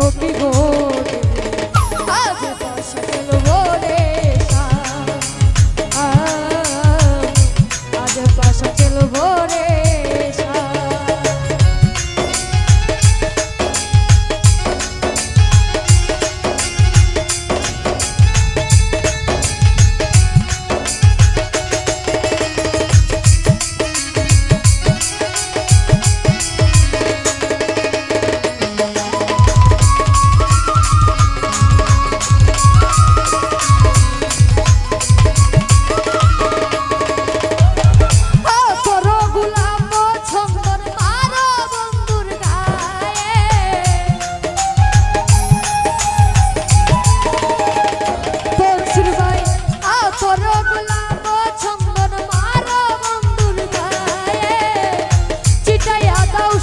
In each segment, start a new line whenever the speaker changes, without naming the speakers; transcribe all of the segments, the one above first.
contigo.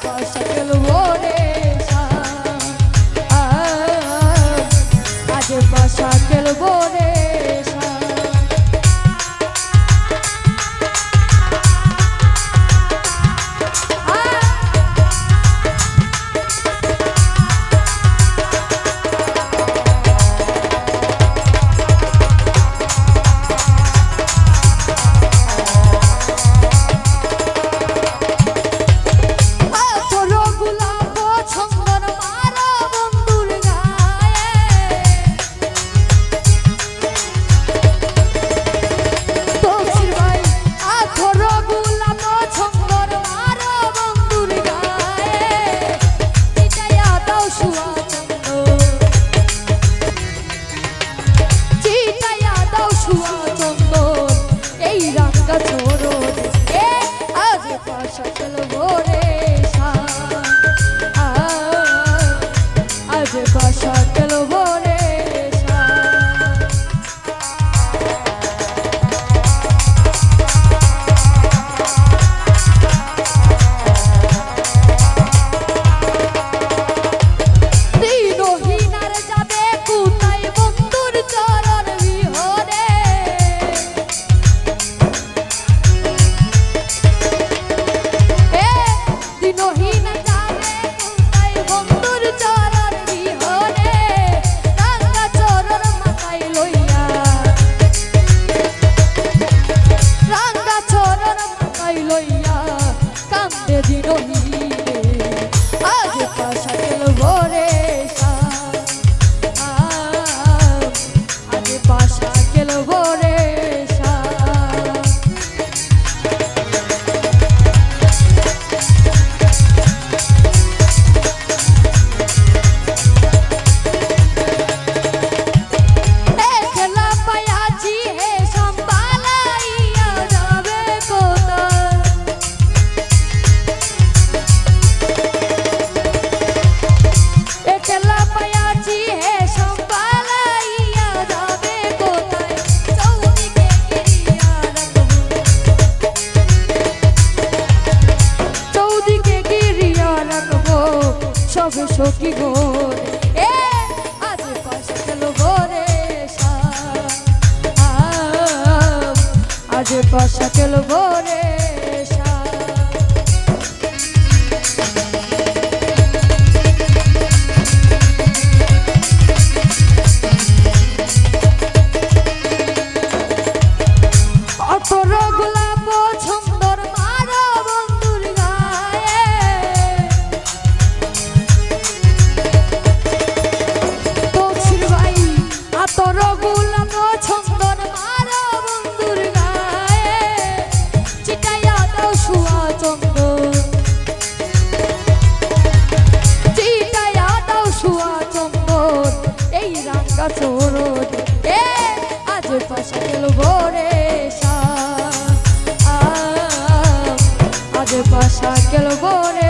costa pelo ouro. lloré. জিরোহী হবে সখী গোর এ আজ পাশ গেল ভোরে আজ বসা গেল বনে।